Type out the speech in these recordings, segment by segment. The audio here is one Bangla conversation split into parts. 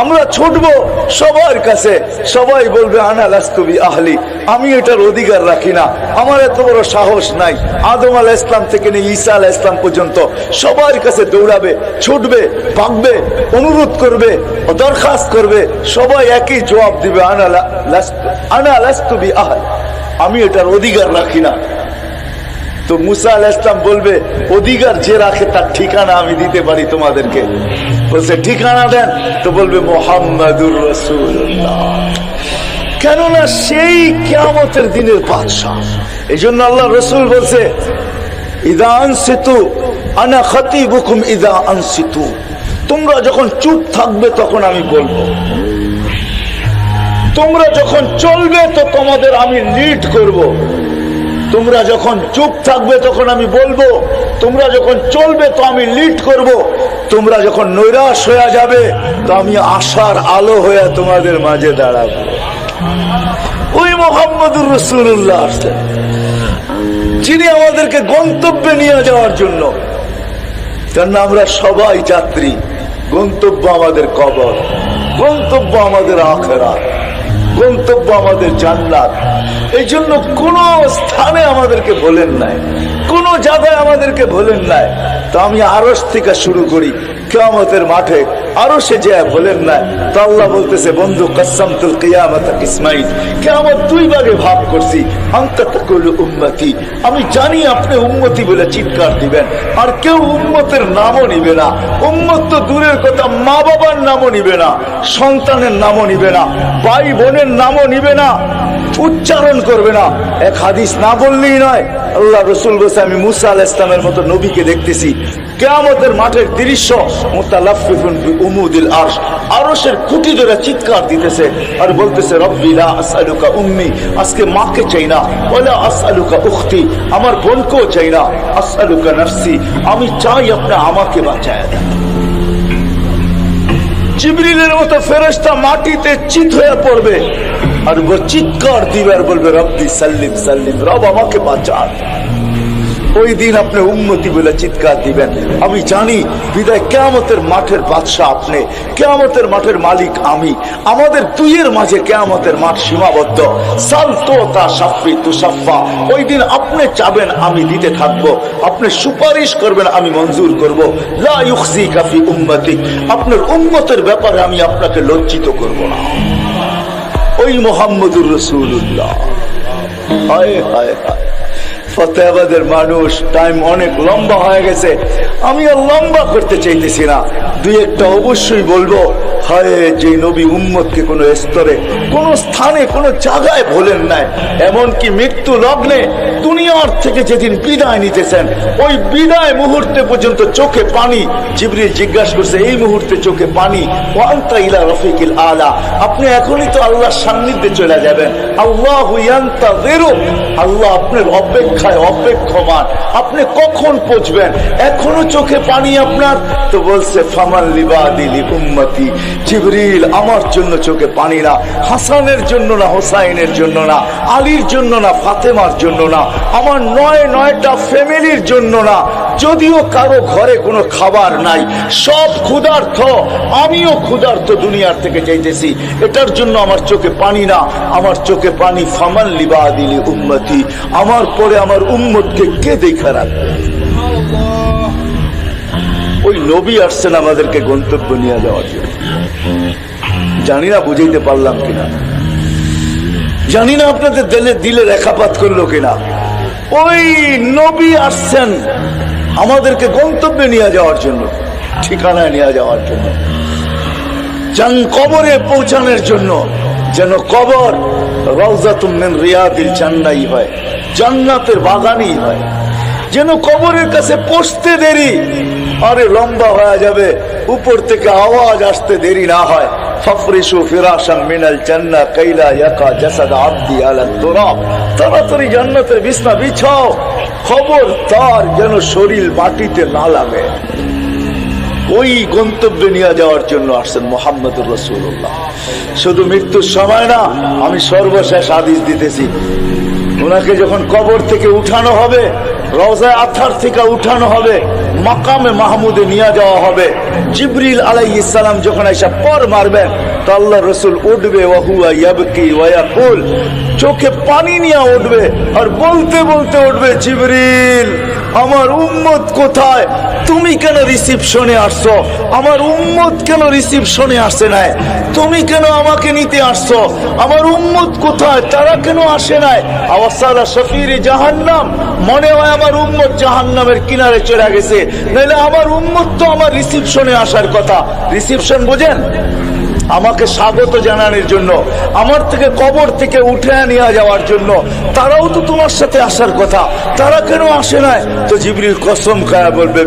আমরা ছুটবো সবার কাছে। সবাই বলবে, আনা লাস্তুবি আহলি আমি এটার অধিকার রাখি না। আমার এত বড় সাহস নাই। আদম আল ইসলাম থেকে নিয়ে ঈসা আল ইসলাম পর্যন্ত সবার কাছে দৌড়াবে, ছুটবে, ভাগবে, অনুরোধ করবে, দরখাস্ত করবে। সবাই একই জবাব দিবে, আনা লাস্তুবি আহল আমি এটার অধিকার রাখি না। তো মুসা আল ইসলাম বলবে, অধিকার যে রাখে তার ঠিকানা আমি দিতে পারি তোমাদেরকে। বলছে, ঠিকানা দেন। তো বলবে, মোহাম্মদুর রসুল্লাহ কেননা সেই কেয়ামতের দিনের বাদশাহ। এই জন্য আল্লাহ রসুল বলছে, ইদা আনসিতু, আনা খতি বুকুম ইদা আনসিতু। তোমরা যখন চুপ থাকবে, তখন আমি বলব। তোমরা যখন চলবে, তো তোমাদের আমি লিড করব। তোমরা যখন চুপ থাকবে তখন আমি বলব, তোমরা যখন চলবে তো আমি লিড করব। তোমরা যখন নৈরাশ হয়ে যাবে তো আমি আশার আলো হয়ে তোমাদের মাঝে দাঁড়াবো ওই মোহাম্মদুর রসুল্লাহ যিনি আমাদেরকে গন্তব্যে নিয়ে যাওয়ার জন্য কেন আমরা সবাই যাত্রী, গন্তব্য আমাদের কবর, গন্তব্য আমাদের আখেরা গন্তব্য আমাদের জান্নাত। এই জন্য কোন স্থানে আমাদেরকে বলেন নাই, কোন জায়গায় আমাদেরকে বলেন নাই। তো আমি আরস থেকে শুরু করি কেয়ামতের মাঠে আরও সে যে বলেন না, তো আল্লাহ বলতেছে, বন্ধু কসম তুল কিয়ামত ইসমাইল কেয়ামত দুই ভাগে ভাগ করছি। আন্তকুল উম্মতি, আমি জানি আপনি উম্মতি বলে চিৎকার দিবেন, আর কেউ উম্মতের নামও নিবে না। উম্মত তো দূরের কথা মা বাবার নামও নিবে না, সন্তানের নামও নিবে না ভাই বোনের নামও নিবে না উচ্চারণ করবে না। এক হাদিস না বললেই নয়, আল্লাহ রসুল বসে আমি মুসা আল ইসলামের মতো নবীকে দেখতেছি। কেয়ামতের মাঠের দৃশ্য মুতালাফিফুন উমুদিল আরশ, আরশের খুঁটি ধরে চিৎকার দিতেছে আর বলতেছে, রব্বি লা আসআলুকা উম্মি, আজকে মাকে চাই না ওয়ালা আসআলুকা উখতি, আমার বোনকেও চাই না, আসআলুকা নাফসি, আমি চাই আপনি আমাকে বাঁচায় দেন। জিবরিলের মতো ফেরেশতা মাটিতে চিত হয়ে পড়বে। আর ও চিৎকার দিবে আর বলবে, রব্বি সাল্লিম সাল্লিম, রব আমাকে বাঁচান। ওই দিন আপনি উন্নতি বলে চিৎকার দিবেন। আমি জানি বিদায় কেয়ামতের মাঠের বাদশাহ আপনি। কেয়ামতের মাঠের মালিক আমি। আমাদের দুইয়ের মাঝে কেয়ামতের মাঠ সীমাবদ্ধ। সাল তো সাফি তু সাফা। ওই দিন আপনি চাবেন, আমি দিতে থাকব। আপনি সুপারিশ করবেন, আমি মঞ্জুর করব। লা ইউখজি কাফি উম্মতি আপনার উম্মতের ব্যাপারে আমি আপনাকে লজ্জিত করব না। ওই মোহাম্মদুর রসুল্লাহ হায় হায় হায়। ফতেহাবাদের মানুষ টাইম অনেক লম্বা হয়ে গেছে। আমি আর লম্বা করতে চাইতেছি না। দুই একটা অবশ্যই বলব। হায় যে নবী উম্মতকে কোনো স্তরে, কোন স্থানে, কোনো জায়গায় ভোলেন নাই। এমনকি মৃত্যু লগ্নে দুনিয়ার থেকে যেদিন বিদায় নিতেছেন, ওই বিদায় মুহূর্তে পর্যন্ত চোখে পানি। জিবরিল জিজ্ঞাসা করছে, এই মুহূর্তে চোখে পানি? ওয়ান্তা ইলা রফিকিল আলা। আপনি এখনই তো আল্লাহর সান্নিধ্যে চলে যাবেন। আল্লাহ ইয়ান্তা আল্লাহ আপনার অপেক্ষায় অপেক্ষমান। আপনি কখন পৌঁছবেন? এখনও চোখে পানি আপনার? তো বলছে ফামাল লিবাদিলি উম্মতি। জিবরিল আমার জন্য চোখে পানি না, হাসানের জন্য না, হোসাইনের জন্য না, আলীর জন্য না, ফাতেমার জন্য না, আমার নয় নয়টা ফ্যামিলির জন্য না, যদিও কারও ঘরে কোনো খাবার নাই, সব ক্ষুধার্থ আমিও ক্ষুধার্থ দুনিয়ার থেকে চাইতেছি এটার জন্য আমার চোখে পানি না, আমার চোখে পানি ফামান লিবা দিলি উম্মতি, আমার পরে আমার উম্মতকে কে দেখা রাখবে? ওই নবী আসছেন আমাদেরকে গন্তব্য নিয়ে যাওয়ার জন্য। জানি না বুঝাইতে পারলাম কিনা। জানি না আপনাদের দিলে দিলে রেখাপাত করল কিনা। ওই নবী আসছেন আমাদেরকে গন্তব্যে নিয়ে যাওয়ার জন্য, ঠিকানায় নিয়ে যাওয়ার জন্য। যান কবরে পৌঁছানোর জন্য যেন কবর রওজাতুমিন রিয়াদিল জান্নাই হয়, জান্নাতের বাগানই হয়। যেন কবরের কাছে পৌঁছতে দেরি, আরে লম্বা হয়ে যাবে, উপর থেকে আওয়াজ আসতে দেরি না হয়। ফাফরিসু ফিরাশান মিনাল জান্নাহ কাইলা ইয়াকা জাসাদ আলা তুরাব তাড়াতাড়ি জান্নাতের বিছনা বিছাও। খবর তার যেন শরীর মাটিতে না লাগে। ওই গন্তব্যে নিয়ে যাওয়ার জন্য আসছেন মোহাম্মদুর রসুল্লাহ শুধু মৃত্যুর সময় না, আমি সর্বশেষ আদেশ দিতেছি। ওনাকে যখন কবর থেকে উঠানো হবে রওজায় আথার থেকে উঠানো হবে, মাকামে মাহমুদে নিয়ে যাওয়া হবে। জিবরিল আলাই ইসালাম যখন এসে পর মারবেন তো আল্লাহ রসুল উঠবে ওয়াহুয়া ইয়াবকি ওয়াকুল চোখে পানি নিয়ে উঠবে আর বলতে বলতে উঠবে, জিবরিল, আমার উম্মত কোথায়? তুমি কেন রিসিপশনে আসছো? আমার উম্মত কেন রিসিপশনে আসে নাই? তুমি কেন আমাকে নিতে আসছো? আমার উম্মত কোথায়? তারা কেন আসে নাই? আওয়াসালা শফির জাহান্নাম। মনে হয় আমার উম্মত জাহান নামের কিনারে চলে গেছে। নাহলে আমার উম্মত তো আমার রিসিপশনে আসার কথা। রিসিপশন বোঝেন? আমাকে স্বাগত জানানোর জন্য, আমার থেকে কবর থেকে উঠে নিয়ে যাওয়ার জন্য, তারাও তো তোমার সাথে আসার কথা, তারা কেন আসে নাই? তো জিবরিল কসম খায়া বলবে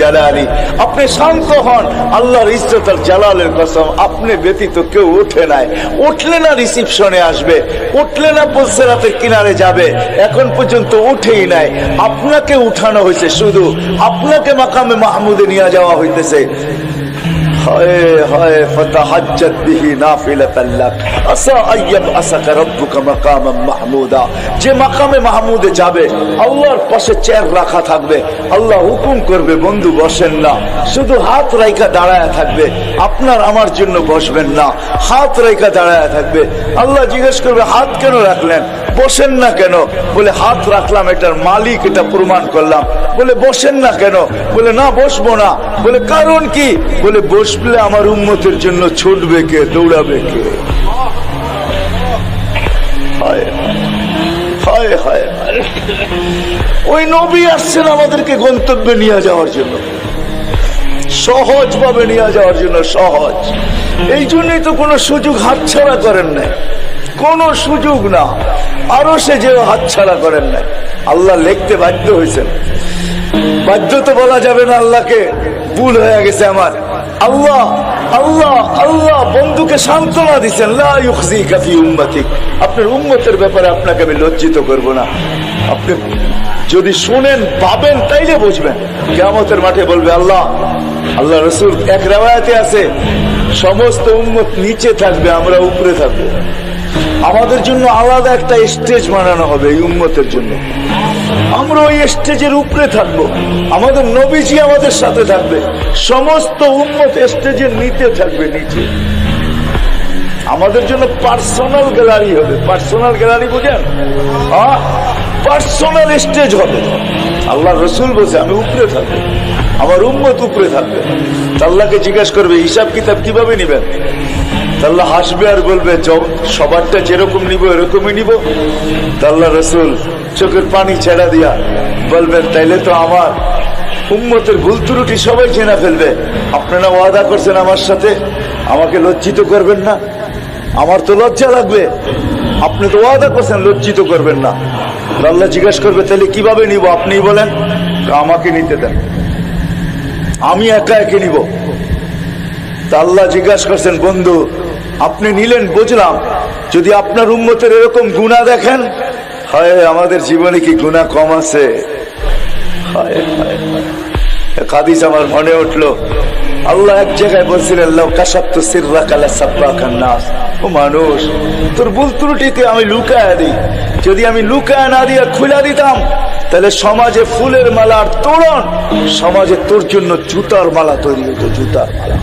জালালি। আপনি শান্ত হন, আল্লাহর ইজ্জত আর জালালের কসম, আপনি ব্যতীত কেউ উঠে নাই। উঠলে না রিসিপশনে আসবে, উঠলে না পলসেরাতের কিনারে যাবে, এখন পর্যন্ত উঠেই নাই। আপনাকে উঠানো হয়েছে শুধু, আপনাকে মাকামে মাহমুদে নিয়ে যাওয়া হইতেছে। মাহমুদা। যে মাকামে মাহমুদে যাবে, আল্লাহর পাশে চেয়ার রাখা থাকবে। আল্লাহ হুকুম করবে, বন্ধু বসেন না। শুধু হাত থাকবে, আপনার আমার জন্য বসবেন না। হাত রাইকা দাঁড়ায় থাকবে। আল্লাহ জিজ্ঞেস করবে, হাত কেন রাখলেন? বসেন না কেন? বলে, হাত রাখলাম, এটার মালিক, এটা প্রমাণ করলাম। বলে, বসেন না কেন? বলে, না, বসবো না। বলে, কারণ কি? বলে, বসলে আমার উন্মতের জন্য ছুটবে কে, দৌড়াবে কে। ওই নবী আসছেন আমাদেরকে গন্তব্যে নিয়ে যাওয়ার জন্য। সহজ ভাবে নিয়ে যাওয়ার জন্য সহজ। এই জন্যই তো কোনো সুযোগ হাতছাড়া করেন নাই। কোনো সুযোগ না। আরও সে যে হাতছাড়া করেন নাই আল্লাহ লিখতে বাধ্য হয়েছেন। বাধ্য তো বলা যাবে না আল্লাহকে, ভুল হয়ে গেছে আমার। আল্লাহ আল্লাহ আল্লাহ বন্ধুকে সান্ত্বনা দিচ্ছেন আপনার উন্মতের ব্যাপারে আপনাকে আমি লজ্জিত করব না। আপনি যদি শুনেন পাবেন তাইলে বুঝবেন। কেমতের মাঠে বলবে, আল্লাহ আল্লাহ রসুল এক রেওয়ায়তে আছে, সমস্ত উন্মত নিচে থাকবে, আমরা উপরে থাকব। আমাদের জন্য আলাদা একটা স্টেজ বানানো হবে এই উম্মতের জন্য। আমরা ওই স্টেজের উপরে থাকব। আমাদের নবীজি আমাদের সাথে থাকবে। সমস্ত উন্মত স্টেজের নিতে থাকবে নিচে। আমাদের জন্য পার্সোনাল গ্যালারি হবে। পার্সোনাল গ্যালারি বুঝেন? পার্সোনাল স্টেজ হবে। আল্লাহ রসুল বলছে, আমি উপরে থাকব। আমার উম্মত উপরে থাকবে। আল্লাহকে জিজ্ঞাসা করবে হিসাব কিতাব কীভাবে নিবেন? তা আল্লাহ হাসবে আর বলবে সবারটা যেরকম নিব, এরকমই নিব। তা আল্লাহ রসুল চোখের পানি ছেড়া দিয়া বলবেন, তাইলে তো আমার উম্মতের ভুল ত্রুটি সবাই চেনা ফেলবে। আপনারা ওয়াদা করছেন আমার সাথে, আমাকে লজ্জিত করবেন না। আমার তো লজ্জা লাগবে। আপনি তো ওয়াদা করছেন, লজ্জিত করবেন না। আল্লাহ জিজ্ঞাসা করবে তাহলে কীভাবে নিব? আপনি বলেন আমাকে নিতে দেন। আমি একা একে নিব। তা জিজ্ঞাসা করছেন, বন্ধু আপনি নিলেন, বুঝলাম। যদি আপনার উন্মতের এরকম গুণা দেখেন, হয় আমাদের জীবনে কি গুণা কম আছে? হাদিস আমার মনে উঠল, আল্লাহ এক জায়গায় বলছিলেন, লাউ কাসাপ্ত সিররা কালা সাব্বা নাস। ও মানুষ, তোর ভুল ত্রুটিকে আমি লুকায় দিই। যদি আমি লুকায় না দিয়ে খুলে দিতাম, তাহলে সমাজে ফুলের মালার তোরণ সমাজে তোর জন্য জুতার মালা তৈরি হতো, জুতার মালা।